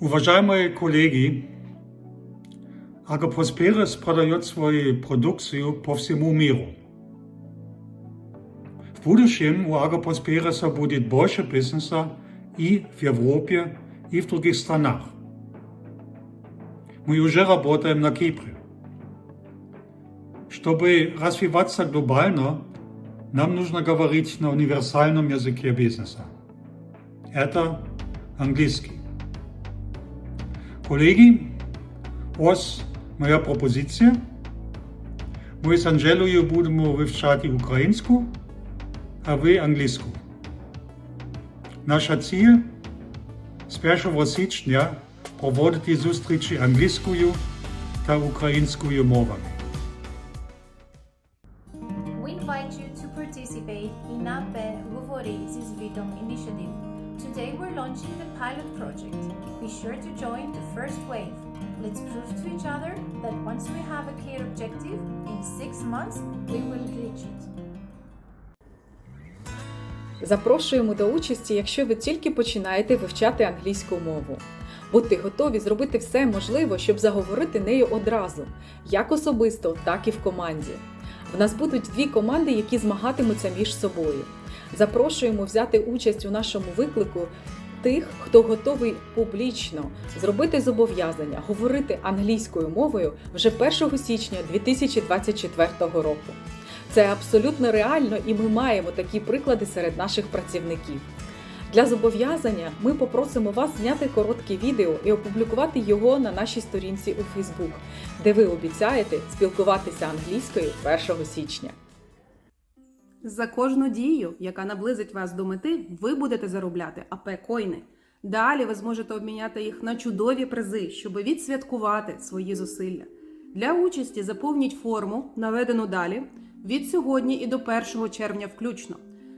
Уважаемые коллеги, Agroprosperes продает свою продукцию по всему миру. В будущем у Agroprosperes будет больше бизнеса и в Европе, и в других странах. Мы уже работаем на Кипре. Чтобы развиваться глобально, нам нужно говорить на универсальном языке бизнеса. Это английский. Колеги, ось моя пропозиція. Ми з Анжелою будемо вивчати українську, а ви англійську. Наша ціль з 1 січня проводити зустрічі англійською та українською мовами. We invite you to participate in APE Vovoresis Vitom initiative. Today we're launching the pilot project. Be sure to join the first wave. Let's prove to each other that once we have a clear objective, in six months we will reach it. Запрошуємо до участі, якщо ви тільки починаєте вивчати англійську мову. Будьте готові зробити все можливе, щоб заговорити нею одразу, як особисто, так і в команді. В нас будуть дві команди, які змагатимуться між собою. Запрошуємо взяти участь у нашому виклику тих, хто готовий публічно зробити зобов'язання говорити англійською мовою вже 1 січня 2024 року. Це абсолютно реально, і ми маємо такі приклади серед наших працівників. Для зобов'язання ми попросимо вас зняти коротке відео і опублікувати його на нашій сторінці у Facebook, де ви обіцяєте спілкуватися англійською 1 січня. За кожну дію, яка наблизить вас до мети, ви будете заробляти АП коїни. Далі ви зможете обміняти їх на чудові призи, щоб відсвяткувати свої зусилля. Для участі заповніть форму, наведену далі, від сьогодні і до 1 червня включно.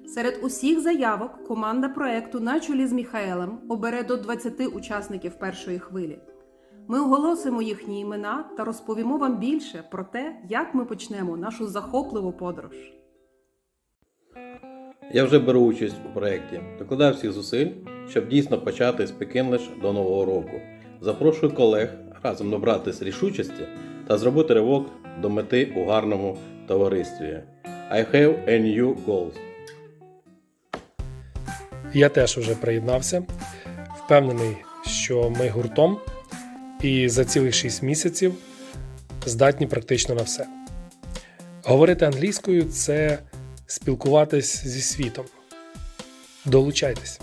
Серед усіх заявок команда проекту на чолі з Міхаелем обере до 20 учасників першої хвилі. Ми оголосимо їхні імена та розповімо вам більше про те, як ми почнемо нашу захопливу подорож. Я вже беру участь у проєкті, докладаю всіх зусиль, щоб дійсно почати Speak English до нового року. Запрошую колег разом набратись рішучості та зробити ривок до мети у гарному товаристві. I have a new goals. Я теж уже приєднався. Впевнений, що ми гуртом і за цілих 6 місяців здатні практично на все. Говорити англійською це спілкуватись зі світом. Долучайтесь.